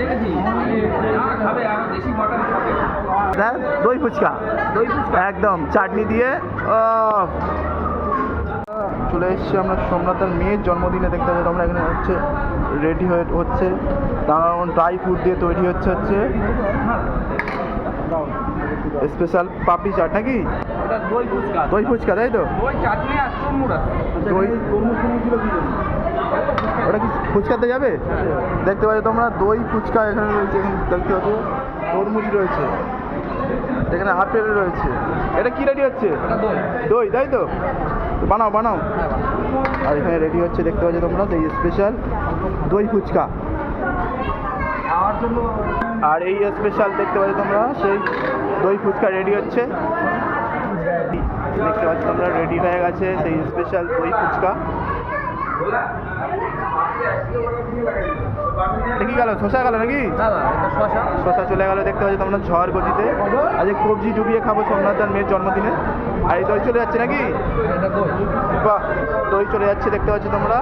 দেখেছি না খাবে আর দেশি মটন খাবে দই ফুচকা। দই ফুচকা। একদম চাটনি দিয়ে ও। চলে এসেছি আমরা সোমনাথের মেয়ের জন্মদিনে দেখতে পাচ্ছি তোমরা এখানে হচ্ছে রেডি হয়ে হচ্ছে। দারুণ ড্রাই ফ্রুট দিয়ে তৈরি হচ্ছে হচ্ছে। স্পেশাল পাপড়ি চাট নাকি? দই ফুচকা। দই ফুচকা তাই তো? দই চাটনি আর চুরমুড় আছে। দই ওটা কি ফুচকাতে যাবে? দেখতে পাচ্ছ তোমরা দই ফুচকা এখানে রয়েছে এখানে দেখতে পাচ্ছ তরমুজ রয়েছে এখানে আপেল রয়েছে। এটা কি রেডি হচ্ছে? দই। দই তাই তো? বানাও বানাও। আর এখানে রেডি হচ্ছে দেখতে পাচ্ছ তোমরা এই স্পেশাল দই ফুচকা। আর এই স্পেশাল দেখতে পাচ্ছ তোমরা সেই দই ফুচকা রেডি হচ্ছে। দেখতে পাচ্ছ তোমরা রেডি হয়ে গেছে সেই স্পেশাল দই ফুচকা। এটা কি গেল শশা গেল নাকি? শশা চলে গেল দেখতে পাচ্ছি তোমরা ঝড় গতিতে। আজকে কবজি ডুবিয়ে খাব সোমনাথ আর মেয়ের জন্মদিনে। আর এই দই চলে যাচ্ছে নাকি? বাহ দই চলে যাচ্ছে দেখতে পাচ্ছ তোমরা।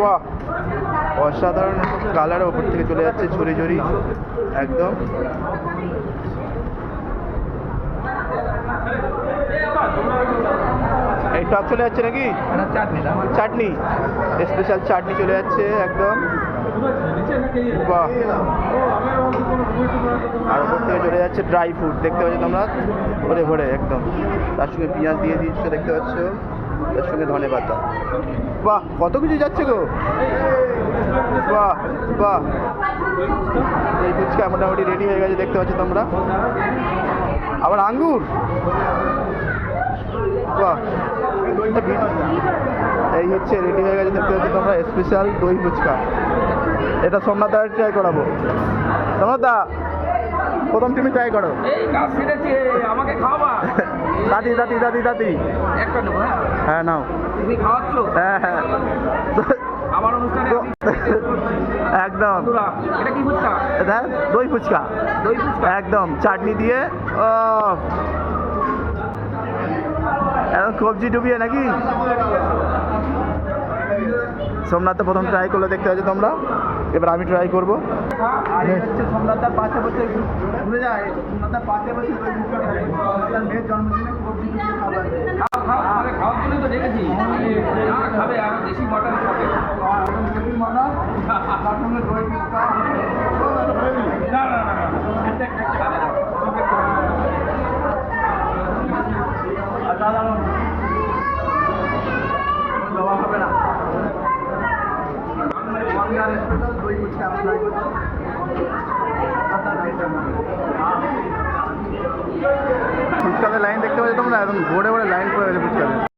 বাহ অসাধারণ কালার ওপর থেকে চলে যাচ্ছে ঝুড়ি ঝুড়ি একদম। এই টক চলে যাচ্ছে নাকি? চাটনি। স্পেশাল চাটনি চলে যাচ্ছে একদম। বাহ। আর ওপর থেকে চলে যাচ্ছে ড্রাই ফ্রুট দেখতে পাচ্ছ তোমরা? ভরে ভরে, একদম। তার সঙ্গে পেঁয়াজ দিয়ে দিচ্ছে দেখতে পাচ্ছ? তার সঙ্গে ধনে পাতা। বাহ, কত কিছু যাচ্ছে গো? বাহ বাহ। এই ফুচকা মোটামুটি রেডি হয়ে গেছে, দেখতে পাচ্ছ তোমরা? আবার আঙ্গুর? বাহ। এই হচ্ছে রেডি হয়ে গেছে দেখতে পাচ্ছ তোমরা স্পেশাল দই ফুচকা। এটা সোমনাথ দা ট্রাই করাবো। সোমনাথ দা প্রথম তুমি ট্রাই করো। আমাকে দাদি দাদি দাদি দাদি। একটা নেব হ্যাঁ? হ্যাঁ নাও। তুমি খাওয়াচ্ছ? হ্যাঁ হ্যাঁ। আমার অনুষ্ঠানে একদম। এটা কি ফুচকা? এটা দই ফুচকা। দই ফুচকা। একদম চাটনি দিয়ে কবজি ডুবিয়ে নাকি? সোমনাথ প্রথম ট্রাই করলে, দেখতে পাচ্ছ তোমরা। এবার আমি ট্রাই করব। সোমনাথের পাশে ঘুরে যায় পাশে মেয়ের জন্মদিনে দেখেছি না একটা একটা খাবে না। অসাধারণ দেওয়া হবে না বাংলার স্পেশাল ফুচকাতে লাইন দেখতে পাচ্ছি তোমরা একদম ভোরে ভোরে লাইন